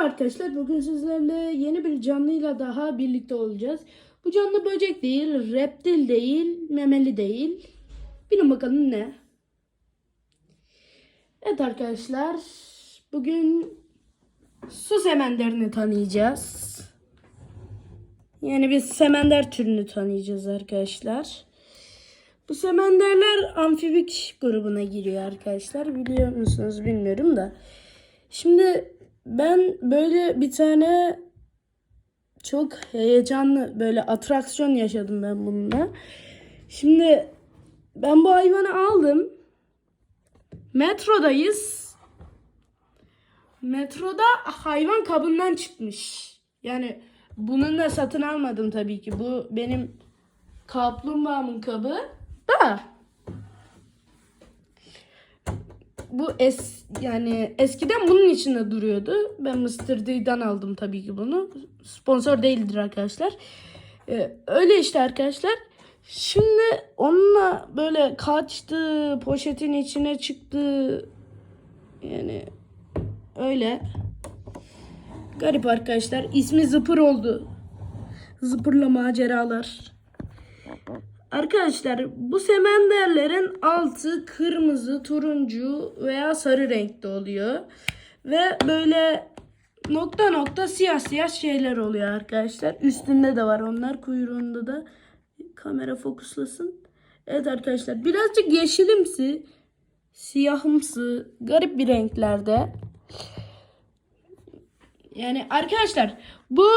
Merhaba arkadaşlar. Bugün sizlerle yeni bir canlıyla daha birlikte olacağız. Bu canlı böcek değil, reptil değil, memeli değil. Bilin bakalım ne? Evet arkadaşlar. Bugün su semenderini tanıyacağız. Yani biz semender türünü tanıyacağız arkadaşlar. Bu semenderler amfibik grubuna giriyor arkadaşlar. Biliyor musunuz bilmiyorum da. Şimdi ben böyle bir tane çok heyecanlı böyle atraksiyon yaşadım ben bununla. Şimdi ben bu hayvanı aldım. Metrodayız. Metroda hayvan kabından çıkmış. Yani bununla satın almadım tabii ki. Bu benim kaplumbağamın kabı da bu es yani eskiden bunun içinde duruyordu. Ben Mr. D'den aldım tabii ki bunu. Sponsor değildir arkadaşlar. Ee, öyle işte arkadaşlar. Şimdi onunla böyle kaçtı, poşetin içine çıktı. Yani öyle. Garip arkadaşlar. İsmi Zıpır oldu. Zıpırla maceralar. Arkadaşlar bu semenderlerin altı kırmızı, turuncu veya sarı renkte oluyor. Ve böyle nokta nokta siyah siyah şeyler oluyor arkadaşlar. Üstünde de var onlar kuyruğunda da. Kamera fokuslasın. Evet arkadaşlar birazcık yeşilimsi, siyahımsı, garip bir renklerde. Yani arkadaşlar bu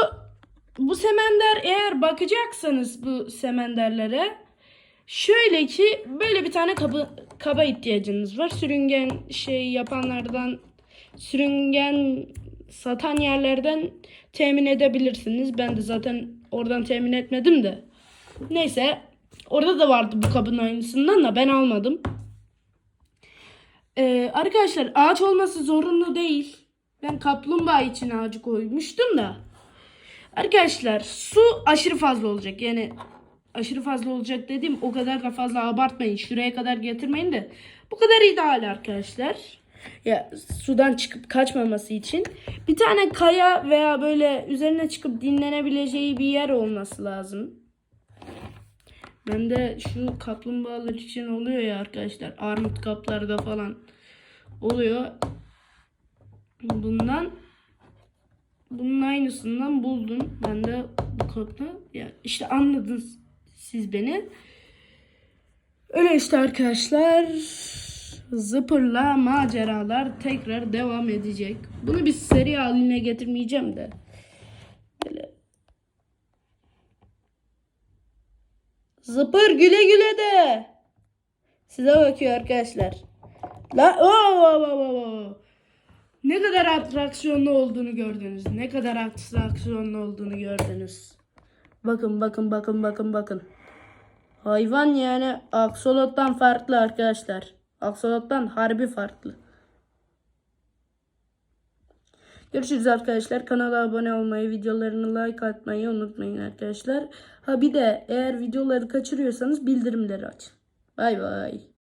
bu semender eğer bakacaksanız bu semenderlere şöyle ki böyle bir tane kabı, kaba ihtiyacınız var. Sürüngen şey yapanlardan sürüngen satan yerlerden temin edebilirsiniz. Ben de zaten oradan temin etmedim de. Neyse orada da vardı bu kabın aynısından da ben almadım. Ee, arkadaşlar ağaç olması zorunlu değil. Ben kaplumbağa için ağacı koymuştum da. Arkadaşlar su aşırı fazla olacak. Yani aşırı fazla olacak dediğim o kadar da fazla abartmayın. Şuraya kadar getirmeyin de. Bu kadar ideal arkadaşlar. Ya sudan çıkıp kaçmaması için. Bir tane kaya veya böyle üzerine çıkıp dinlenebileceği bir yer olması lazım. Ben de şu kaplumbağalar için oluyor ya arkadaşlar. Armut kaplarda falan oluyor. Bundan bunun aynısından buldum. Ben de bu kapta. Ya işte anladınız siz beni. Öyle işte arkadaşlar. Zıpırla maceralar tekrar devam edecek. Bunu bir seri haline getirmeyeceğim de. Böyle. Zıpır güle güle de. Size bakıyor arkadaşlar. La oo, oo, oo, oo. Ne kadar atraksiyonlu olduğunu gördünüz. Ne kadar atraksiyonlu olduğunu gördünüz. Bakın bakın bakın bakın bakın. Hayvan yani aksolottan farklı arkadaşlar. Aksolottan harbi farklı. Görüşürüz arkadaşlar. Kanala abone olmayı, videolarını like atmayı unutmayın arkadaşlar. Ha bir de eğer videoları kaçırıyorsanız bildirimleri aç. Bay bay.